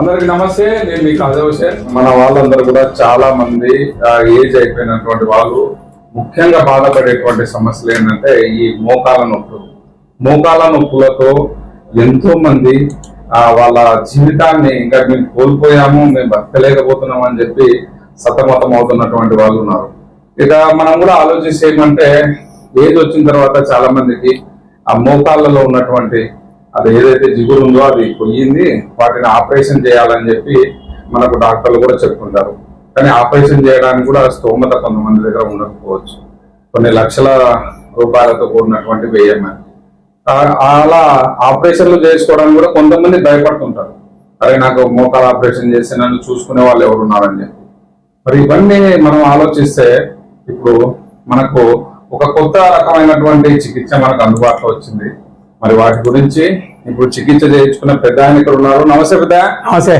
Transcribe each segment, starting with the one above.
అందరికి నమస్తే నేను మీ కాజా హుసేన్ మన వాళ్ళందరూ కూడా చాలా మంది ఏజ్ అయిపోయినటువంటి వాళ్ళు ముఖ్యంగా బాధపడేటువంటి సమస్యలు ఏంటంటే ఈ మోకాల నొప్పులు. మోకాల నొప్పులతో ఎంతో మంది వాళ్ళ జీవితాన్ని ఇంకా మేము కోల్పోయాము మేము బతకలేకపోతున్నాం అని చెప్పి సతమతం అవుతున్నటువంటి వాళ్ళు ఉన్నారు. ఇక మనం కూడా ఆలోచిస్తే ఏమంటే ఏజ్ వచ్చిన తర్వాత చాలా మందికి ఆ మోకాళ్ళలో ఉన్నటువంటి అది ఏదైతే జిగురు ఉందో అది పొయ్యింది వాటిని ఆపరేషన్ చేయాలని చెప్పి మనకు డాక్టర్లు కూడా చెప్తుంటారు కానీ ఆపరేషన్ చేయడానికి కూడా స్తోమత కొంతమంది దగ్గర ఉండకపోవచ్చు. కొన్ని లక్షల రూపాయలతో కూడినటువంటి వ్యయమే. అలా ఆపరేషన్లు చేసుకోవడానికి కూడా కొంతమంది భయపడుతుంటారు. అరే నాకు మోకాల ఆపరేషన్ చేసి నన్ను చూసుకునే వాళ్ళు ఎవరు ఉన్నారని చెప్పి. మరి ఇవన్నీ మనం ఆలోచిస్తే ఇప్పుడు మనకు ఒక కొత్త రకమైనటువంటి చికిత్స మనకు అందుబాటులో వచ్చింది. మరి వాటి గురించి ఇప్పుడు చికిత్స చేయించుకున్న పెద్ద ఆయన ఇక్కడ ఉన్నారు. నమస్తే పెద్ద. నమస్తే.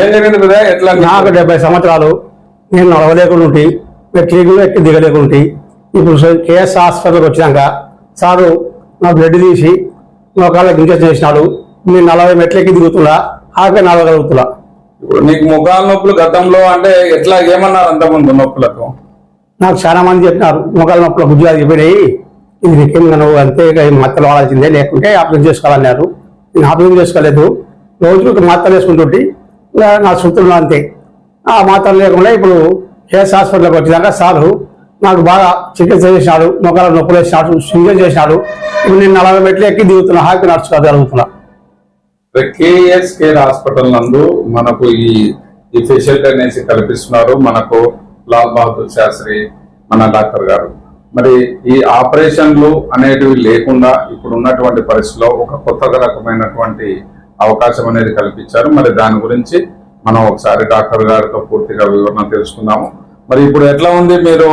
ఏం జరిగింది పెద్ద? ఎట్లా నాకు డెబ్బై సంవత్సరాలు. నేను నడవలేకుండా ఉంటి మెట్లీలు ఎక్కి దిగలేకుండా ఇప్పుడు కేఎస్ హాస్పిటల్కి వచ్చినాక సారు నా బ్లడ్ తీసి మోకాళ్ళకి ఇంజక్షన్ చేసినాడు. నేను నలభై మెట్లెక్కి దిగుతున్నా ఆకే నడవగలుగుతున్నా. ఇప్పుడు నీకు ముఖాల నొప్పులు గతంలో అంటే ఎట్లా ఏమన్నారు అంతకుముందు నొప్పులకు? నాకు చాలా మంది చెప్పినారు మోకాళ్ళ నొప్పుల బుద్ధి అయిపోయినాయి ఇది నీకేం నువ్వు అంతే మత్తలు వాడాల్సిందే లేకుంటే ఆపరేషన్ చేసుకోవాలన్నారు. నేను ఆపరేషన్ చేసుకోలేదు. రోజుకి మాత్రలు వేసుకుంటుంటే. ఇంకా నా సూత్రులు అంతే. ఆ మాత్రలు లేకుండా ఇప్పుడు కేఎస్ హాస్పిటల్కి వచ్చినాక సారు నాకు బాగా చికిత్స చేసినాడు మొక్కల నొప్పులు వేసినాడు సింగల్ చేసినాడు ఇప్పుడు నేను నలభై మెట్లు ఎక్కి దిగుతున్నా. హాకీ నడుచుకోగలుగుతున్నా కేఎస్ కేర్ హాస్పిటల్ నందు మనకు ఈ ఈ ఫెసిలిటీ అనేసి కల్పిస్తున్నారు. మనకు లాల్ బహదూర్ శాస్త్రి మన డాక్టర్ గారు. మరి ఈ ఆపరేషన్లు అనేటివి లేకుండా ఇప్పుడు ఉన్నటువంటి పరిస్థితిలో ఒక కొత్త రకమైనటువంటి అవకాశం అనేది కల్పించారు. మరి దాని గురించి మనం ఒకసారి డాక్టర్ గారితో పూర్తిగా వివరణ తెలుసుకుందాము. మరి ఇప్పుడు ఎట్లా ఉంది మీరు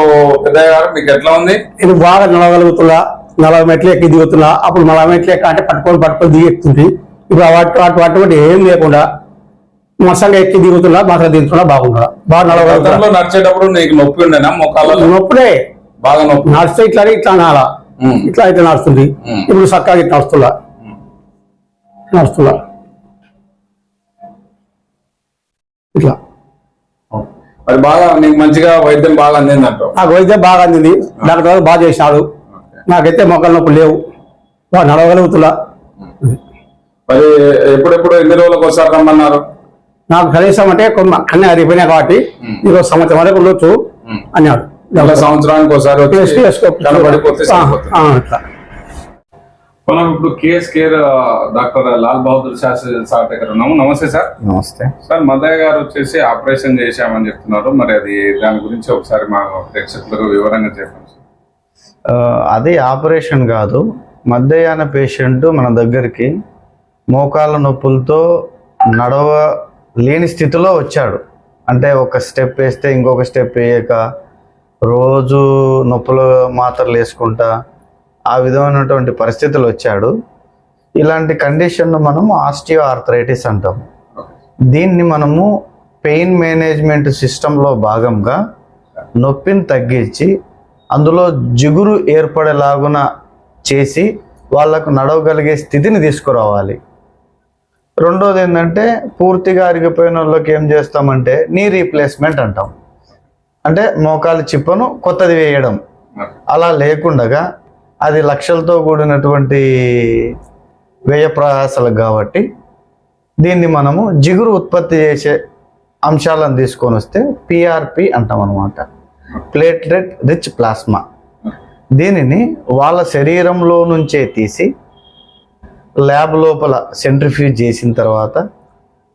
పెద్దయ్య గారు? మీకు ఎట్లా ఉంది? నేను బాగా నడవగలుగుతున్నా నలభై మెట్లు ఎక్కి దిగుతున్నా అప్పుడు నలభై మెట్లు ఎక్క అంటే పట్టుకొని పట్టుకొని దిగెత్తుంది ఇప్పుడు వాటి వాటి అటువంటి ఏం లేకుండా మసంగా ఎక్కి దిగుతున్నా మసంగా దిగుతున్నా బాగుంటున్నా బాగా నడవగలుగుతున్నా. నడిచేటప్పుడు నీకు నొప్పి ఉండేనా? మొక్కలలో నొప్పుడే బాగా నొప్పి. నడిస్తే ఇట్లా ఇట్లా నాలా ఉమ్. ఇట్లా ఇట్లా నడుస్తుంది. ఇప్పుడు చక్కగా ఇట్లా నడుస్తున్నా. నడుస్తున్నా. ఇట్లా. మరి బాగా నీకు మంచిగా వైద్యం బాగా అందింది అంటావు. నాకు వైద్యం బాగా అందింది. డాక్టర్ గారు బాగా చేసినాడు నాకైతే మొక్కల నొప్పులు లేవు. బాగా నడవగలుగుతున్నా. మరి ఎప్పుడెప్పుడు ఎన్ని రోజులకు ఒకసారి రమ్మన్నారు? నాకు కనీసం అంటే కొన్ని అన్ని అరిగిపోయినాయి కాబట్టి ఇంకో సంవత్సరం వరకు ఉండొచ్చు. అన్నాడు. సంవత్సరానికి ఒకసారి మనం ఇప్పుడు KS care doctor Lal Bahadur Shastri sir దగ్గర ఉన్నాము. నమస్తే సార్. నమస్తే. సార్ మదయ్య గారు వచ్చేసి ఆపరేషన్ చేశామని చెప్తున్నారు. మరి అది దాని గురించి ఒకసారి మా ప్రేక్షకులకు వివరంగా చెప్పండి అది ఆపరేషన్ కాదు. మధ్యయాన పేషెంట్ మన దగ్గరికి మోకాళ్ళ నొప్పులతో నడవ లేని స్థితిలో వచ్చాడు. అంటే ఒక స్టెప్ వేస్తే ఇంకొక స్టెప్ వేయక రోజు నొప్పులు మాత్రలు వేసుకుంటా ఆ విధమైనటువంటి పరిస్థితులు వచ్చాడు. ఇలాంటి కండిషన్ను మనం ఆస్టియో ఆర్థరైటిస్ అంటాం. దీన్ని మనము పెయిన్ మేనేజ్మెంట్ సిస్టంలో భాగంగా నొప్పిని తగ్గించి అందులో జిగురు ఏర్పడేలాగున చేసి వాళ్ళకు నడవగలిగే స్థితిని తీసుకురావాలి. రెండోది ఏంటంటే పూర్తిగా అరిగిపోయిన వాళ్ళకి ఏం చేస్తామంటే నీ రీప్లేస్మెంట్ అంటాం. అంటే మోకాలు చిప్పను కొత్తది వేయడం. అలా లేకుండగా అది లక్షలతో కూడినటువంటి వ్యయ ప్రయాసాలు కాబట్టి దీన్ని మనము జిగురు ఉత్పత్తి చేసే అంశాలను తీసుకొని వస్తే పిఆర్పి అంటాం అనమాట ప్లేట్లెట్ రిచ్ ప్లాస్మా. దీనిని వాళ్ళ శరీరంలో నుంచే తీసి ల్యాబ్ లోపల సెంట్రిఫ్యూజ్ చేసిన తర్వాత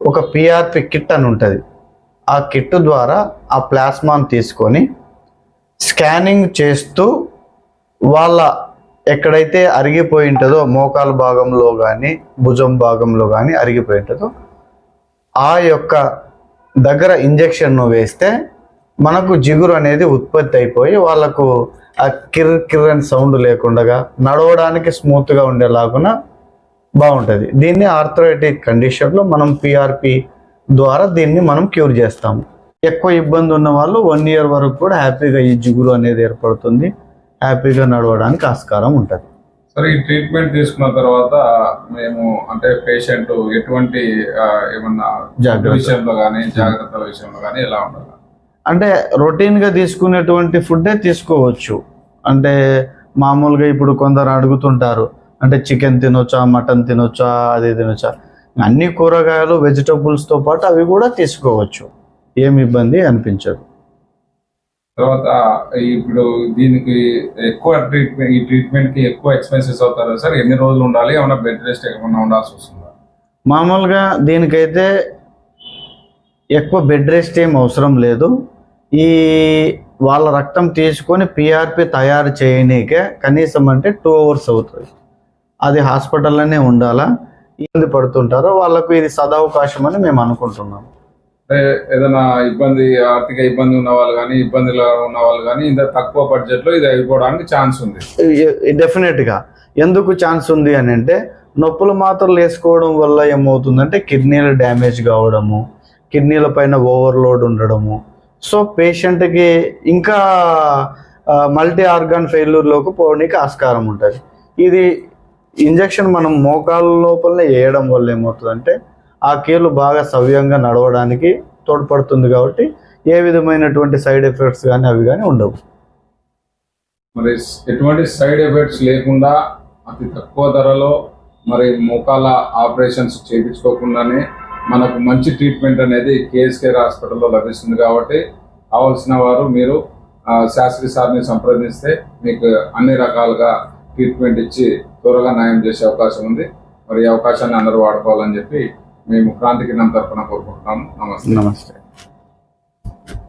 ఒక పిఆర్పి కిట్ అని ఉంటుంది. ఆ కిట్టు ద్వారా ఆ ప్లాస్మాను తీసుకొని స్కానింగ్ చేస్తూ వాళ్ళ ఎక్కడైతే అరిగిపోయి ఉంటుందో మోకాల భాగంలో కానీ భుజం భాగంలో కానీ అరిగిపోయి ఉంటుందో ఆ యొక్క దగ్గర ఇంజెక్షన్ వేస్తే మనకు జిగురు అనేది ఉత్పత్తి అయిపోయి వాళ్ళకు ఆ కిర్ కిర్ అని సౌండ్ లేకుండా నడవడానికి స్మూత్గా ఉండేలాగున బాగుంటుంది. దీన్ని ఆర్థరైటిక్ కండిషన్లో మనం పిఆర్పి ద్వారా దీన్ని మనం క్యూర్ చేస్తాము. ఎక్కువ ఇబ్బంది ఉన్న వాళ్ళు వన్ ఇయర్ వరకు కూడా హ్యాపీగా ఈ జిగురు అనేది ఏర్పడుతుంది. హ్యాపీగా నడవడానికి ఆస్కారం ఉంటుంది. సరే ఈ ట్రీట్మెంట్ తీసుకున్న తర్వాత మేము అంటే పేషెంట్ ఎటువంటి ఏమన్నా. విషయంలో కానీ జాగ్రత్తల విషయంలో కానీ ఎలా ఉండాలి? అంటే రొటీన్గా తీసుకునేటువంటి ఫుడ్డే తీసుకోవచ్చు. అంటే మామూలుగా ఇప్పుడు కొందరు అడుగుతుంటారు. అంటే చికెన్ తినొచ్చా మటన్ తినొచ్చా అది తినొచ్చా. అన్ని కూరగాయలు వెజిటబుల్స్తో పాటు అవి కూడా తీసుకోవచ్చు. ఏమి ఇబ్బంది అనిపించదు. తర్వాత ఇప్పుడు దీనికి ఎక్కువ ట్రీట్మెంట్ ఈ ట్రీట్మెంట్కి ఎక్కువ ఎక్స్పెన్సెస్ అవుతారు సార్? ఎన్ని రోజులు ఉండాలి? ఏమైనా బెడ్ రెస్ట్ ఏమైనా ఉండాల్సి వస్తుందా? మామూలుగా దీనికైతే ఎక్కువ బెడ్ రెస్ట్ ఏం అవసరం లేదు. ఈ వాళ్ళ రక్తం తీసుకొని పిఆర్పి తయారు చేయనీకే కనీసం అంటే టూ అవర్స్ అవుతుంది. అది హాస్పిటల్లోనే ఉండాలా? ఇబ్బంది పడుతుంటారో వాళ్ళకు ఇది సదవకాశం అని మేము అనుకుంటున్నాం. ఏదైనా ఇబ్బంది ఆర్థిక ఇబ్బంది ఉన్న వాళ్ళు కానీ ఇబ్బందులు ఉన్న వాళ్ళు కానీ ఇంత తక్కువ బడ్జెట్లో ఇది అయిపోవడానికి ఛాన్స్ ఉంది. డెఫినెట్గా. ఎందుకు ఛాన్స్ ఉంది అని అంటే నొప్పుల మాత్రలు వేసుకోవడం వల్ల ఏమవుతుందంటే కిడ్నీలు డ్యామేజ్ కావడము కిడ్నీల పైన ఓవర్లోడ్ ఉండడము. సో పేషెంట్కి ఇంకా మల్టీ ఆర్గాన్ ఫెయిల్యూర్లోకి పోవడానికి ఆస్కారం ఉంటుంది. ఇది ఇంజెక్షన్ మనం మోకాళ్ళ లోపలనే వేయడం వల్ల ఏమవుతుందంటే ఆ కీళ్ళు బాగా సవ్యంగా నడవడానికి తోడ్పడుతుంది కాబట్టి ఏ విధమైనటువంటి సైడ్ ఎఫెక్ట్స్ కానీ అవి కానీ ఉండవు. మరి ఎటువంటి సైడ్ ఎఫెక్ట్స్ లేకుండా అతి తక్కువ ధరలో మరి మోకాల ఆపరేషన్స్ చేయించుకోకుండానే మనకు మంచి ట్రీట్మెంట్ అనేది కేఎస్కేర్ హాస్పిటల్లో లభిస్తుంది కాబట్టి కావాల్సిన వారు మీరు శాస్త్రి సార్ని సంప్రదిస్తే మీకు అన్ని రకాలుగా ట్రీట్మెంట్ ఇచ్చి త్వరగా న్యాయం చేసే అవకాశం ఉంది. మరి ఈ అవకాశాన్ని అందరూ వాడుకోవాలని చెప్పి మేము క్రాంతి కింద తరఫున కోరుకుంటున్నాము. నమస్తే. నమస్తే.